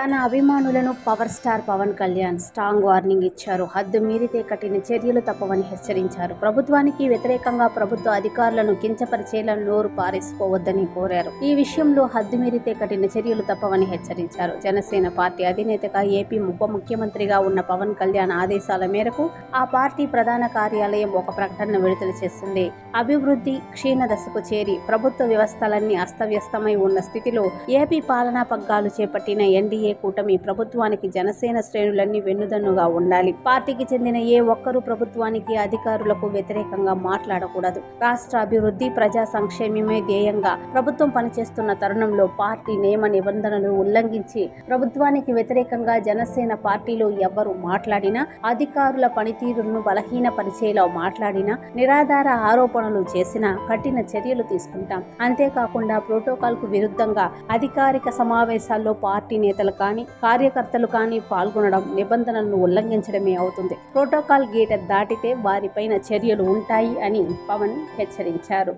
తన అభిమానులను power star Pawan Kalyan strong warning ఇచ్చారు. హద్దు మీరితే కఠిన చర్యలు తప్పవని హెచ్చరించారు. ప్రభుత్వానికి వ్యతిరేకంగా ప్రభుత్వ అధికారులను కించపరిచేలా నోరు పారేసుకోవద్దని కోరారు. ఈ విషయంలో హద్దు మీరితే కఠిన చర్యలు తప్పవని హెచ్చరించారు. జనసేన పార్టీ అధినేతగా ఏపీ ఉప ముఖ్యమంత్రిగా ఉన్న పవన్ కళ్యాణ్ ఆదేశాల మేరకు ఆ పార్టీ ప్రధాన కార్యాలయం ఒక ప్రకటన విడుదల చేసింది. అభివృద్ధి క్షీణ దశకు చేరి ప్రభుత్వ వ్యవస్థలన్నీ అస్తవ్యస్తమై ఉన్న స్థితిలో ఏపీ పాలనా పగ్గాలు చేపట్టిన ఎన్డీఏ కూటమి ప్రభుత్వానికి జనసేన శ్రేణులన్నీ వెన్నుదన్నుగా ఉండాలి. పార్టీకి చెందిన ఏ ఒక్కరూ ప్రభుత్వానికి అధికారులకు వ్యతిరేకంగా మాట్లాడకూడదు. రాష్ట్ర అభివృద్ధి ప్రజా సంక్షేమమే ధ్యేయంగా ప్రభుత్వం పనిచేస్తున్న తరుణంలో పార్టీ నియమ నిబంధనలు ఉల్లంఘించి ప్రభుత్వానికి వ్యతిరేకంగా జనసేన పార్టీలో ఎవ్వరు మాట్లాడినా అధికారుల పనితీరును బలహీనపరిచేలా మాట్లాడినా నిరాధార ఆరోపణలు చేసినా కఠిన చర్యలు తీసుకుంటాం. అంతేకాకుండా ప్రోటోకాల్కు విరుద్ధంగా అధికారిక సమావేశాల్లో పార్టీ నేతలకు కానీ కార్యకర్తలు కానీ పాల్గొనడం నిబంధనలను ఉల్లంఘించడమే అవుతుంది. ప్రోటోకాల్ గేట్ దాటితే వారిపైన చర్యలు ఉంటాయి అని పవన్ హెచ్చరించారు.